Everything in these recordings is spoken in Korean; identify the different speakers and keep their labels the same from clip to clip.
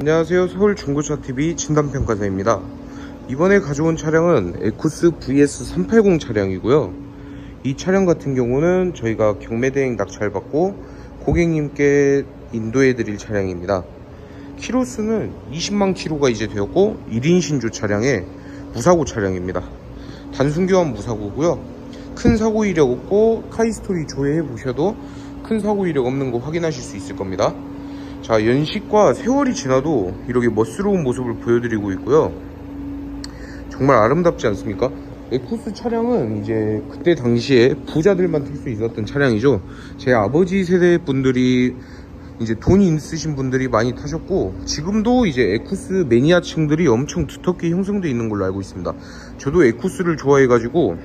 Speaker 1: 안녕하세요. 서울 중고차TV 진단평가사입니다. 이번에 가져온 차량은 에쿠스 VS380 차량이고요. 이 차량 같은 경우는 저희가 경매대행 낙찰받고 고객님께 인도해 드릴 차량입니다. 키로수는 20만 키로가 이제 되었고 1인 신조 차량의 무사고 차량입니다. 단순 교환 무사고고요. 큰 사고 이력 없고 카이스토리 조회해 보셔도 큰 사고 이력 없는 거 확인하실 수 있을 겁니다 자 연식과 세월이 지나도 이렇게 멋스러운 모습을 보여드리고 있고요. 정말 아름답지 않습니까? 에쿠스 차량은 이제 그때 당시에 부자들만 탈 수 있었던 차량이죠. 제 아버지 세대 분들이 이제 돈이 있으신 분들이 많이 타셨고 지금도 이제 에쿠스 매니아층들이 엄청 두텁게 형성되어 있는 걸로 알고 있습니다. 저도 에쿠스를 좋아해 가지고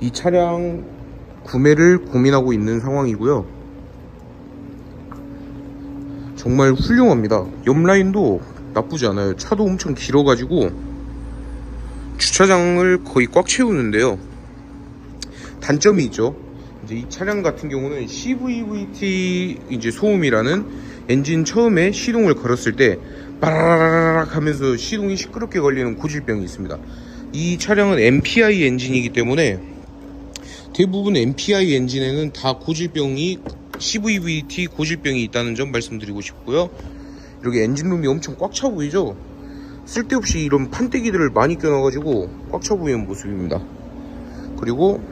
Speaker 1: 이 차량 구매를 고민하고 있는 상황이고요 정말 훌륭합니다. 옆 라인도 나쁘지 않아요. 차도 엄청 길어가지고 주차장을 거의 꽉 채우는데요. 단점이 있죠. 이제 이 차량 같은 경우는 CVVT 이제 소음이라는 엔진 처음에 시동을 걸었을 때 빠라라락 하면서 시동이 시끄럽게 걸리는 고질병이 있습니다. 이 차량은 MPI 엔진이기 때문에 대부분 MPI 엔진에는 다 고질병이 CVVT 고질병이 있다는 점 말씀드리고 싶고요. 이렇게 엔진룸이 엄청 꽉 차 보이죠? 쓸데없이 이런 판때기들을 많이 껴놔가지고 꽉 차 보이는 모습입니다. 그리고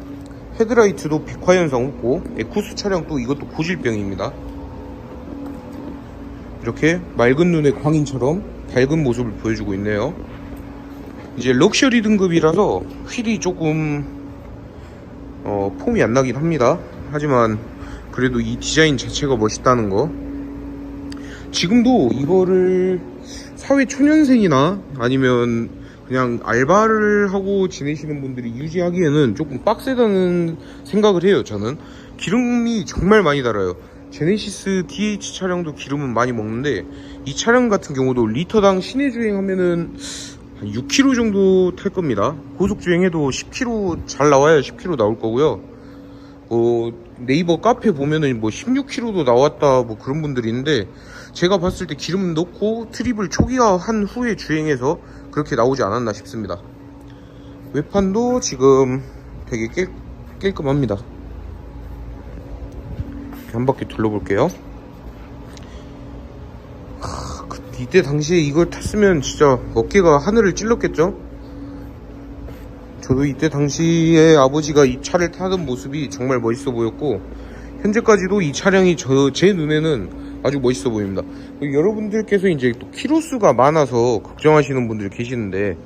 Speaker 1: 헤드라이트도 백화 현상 없고 에쿠스 차량도 이것도 고질병입니다. 이렇게 맑은 눈의 광인처럼 밝은 모습을 보여주고 있네요. 이제 럭셔리 등급이라서 휠이 조금 어, 폼이 안 나긴 합니다. 하지만 그래도 이 디자인 자체가 멋있다는 거. 지금도 이거를 사회 초년생이나 아니면 그냥 알바를 하고 지내시는 분들이 유지하기에는 조금 빡세다는 생각을 해요, 저는. 기름이 정말 많이 달아요. 제네시스 DH 차량도 기름은 많이 먹는데 이 차량 같은 경우도 리터당 시내 주행하면은 한 6km 정도 탈 겁니다. 고속 주행해도 10km 잘 나와야 10km 나올 거고요. 뭐 네이버 카페 보면은 뭐 16km도 나왔다 뭐 그런 분들이 있는데 제가 봤을 때 기름 넣고 트립을 초기화한 후에 주행해서 그렇게 나오지 않았나 싶습니다. 외판도 지금 되게 깨, 깔끔합니다. 한 바퀴 둘러볼게요. 하, 그, 이때 당시에 이걸 탔으면 진짜 어깨가 하늘을 찔렀겠죠? 저도 이때 당시에 아버지가 이 차를 타던 모습이 정말 멋있어 보였고 현재까지도 이 차량이 저 제 눈에는 아주 멋있어 보입니다. 여러분들께서 이제 또 키로수가 많아서 걱정하시는 분들 계시는데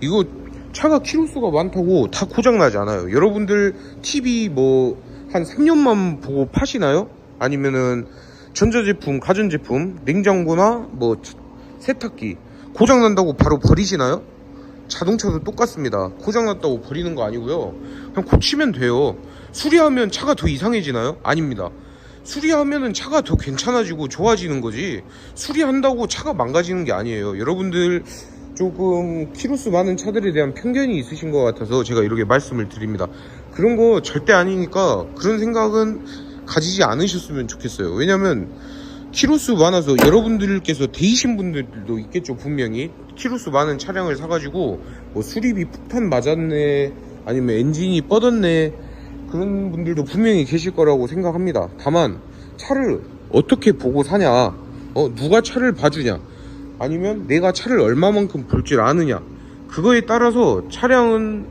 Speaker 1: 이거 차가 키로수가 많다고 다 고장 나지 않아요. 여러분들 TV 뭐 한 3년만 보고 파시나요? 아니면은 전자제품, 가전제품, 냉장고나 뭐 세탁기 고장 난다고 바로 버리시나요? 자동차도 똑같습니다. 고장났다고 버리는 거 아니고요. 그냥 고치면 돼요. 수리하면 차가 더 이상해지나요? 아닙니다. 수리하면은 차가 더 괜찮아지고 좋아지는 거지. 수리한다고 차가 망가지는 게 아니에요. 여러분들 조금 키로수 많은 차들에 대한 편견이 있으신 것 같아서 제가 이렇게 말씀을 드립니다. 그런 거 절대 아니니까 그런 생각은 가지지 않으셨으면 좋겠어요. 왜냐면 키로수 많아서 여러분들께서 데이신 분들도 있겠죠 분명히. 키로수 많은 차량을 사가지고 뭐 수리비 폭탄 맞았네 아니면 엔진이 뻗었네 그런 분들도 분명히 계실 거라고 생각합니다. 다만 차를 어떻게 보고 사냐? 어 누가 차를 봐주냐? 아니면 내가 차를 얼마만큼 볼 줄 아느냐? 그거에 따라서 차량은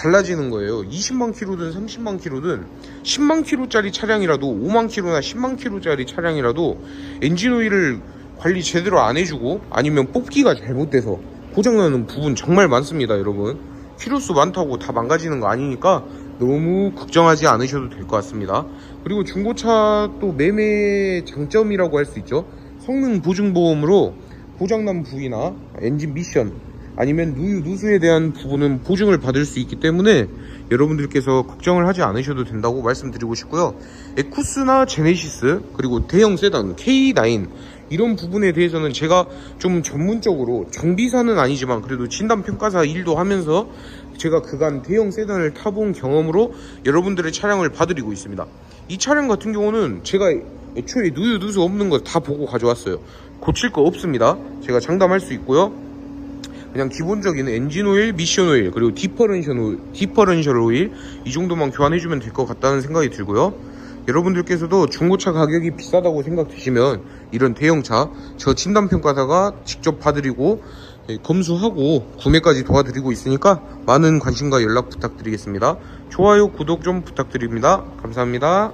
Speaker 1: 달라지는 거예요. 20만 킬로든 30만 킬로든 10만 킬로짜리 차량이라도 5만 킬로나 10만 킬로짜리 차량이라도 엔진 오일을 관리 제대로 안 해주고 아니면 뽑기가 잘못돼서 고장나는 부분 정말 많습니다, 여러분. 키로수 많다고 다 망가지는 거 아니니까 너무 걱정하지 않으셔도 될 것 같습니다. 그리고 중고차 또 매매 장점이라고 할 수 있죠. 성능 보증보험으로 고장난 부위나 엔진 미션 아니면 누유 누수에 대한 부분은 보증을 받을 수 있기 때문에 여러분들께서 걱정을 하지 않으셔도 된다고 말씀드리고 싶고요. 에쿠스나 제네시스 그리고 대형 세단 K9 이런 부분에 대해서는 제가 좀 전문적으로 정비사는 아니지만 그래도 진단 평가사 일도 하면서 제가 그간 대형 세단을 타본 경험으로 여러분들의 차량을 봐드리고 있습니다. 이 차량 같은 경우는 제가 애초에 누유 누수 없는 거 다 보고 가져왔어요. 고칠 거 없습니다. 제가 장담할 수 있고요. 그냥 기본적인 엔진 오일, 미션 오일, 그리고 디퍼런셜 오일, 디퍼런셜 오일 이 정도만 교환해주면 될 것 같다는 생각이 들고요. 여러분들께서도 중고차 가격이 비싸다고 생각되시면 이런 대형차 저 진단평가사가 직접 봐드리고 예, 검수하고 구매까지 도와드리고 있으니까 많은 관심과 연락 부탁드리겠습니다. 좋아요, 구독 좀 부탁드립니다. 감사합니다.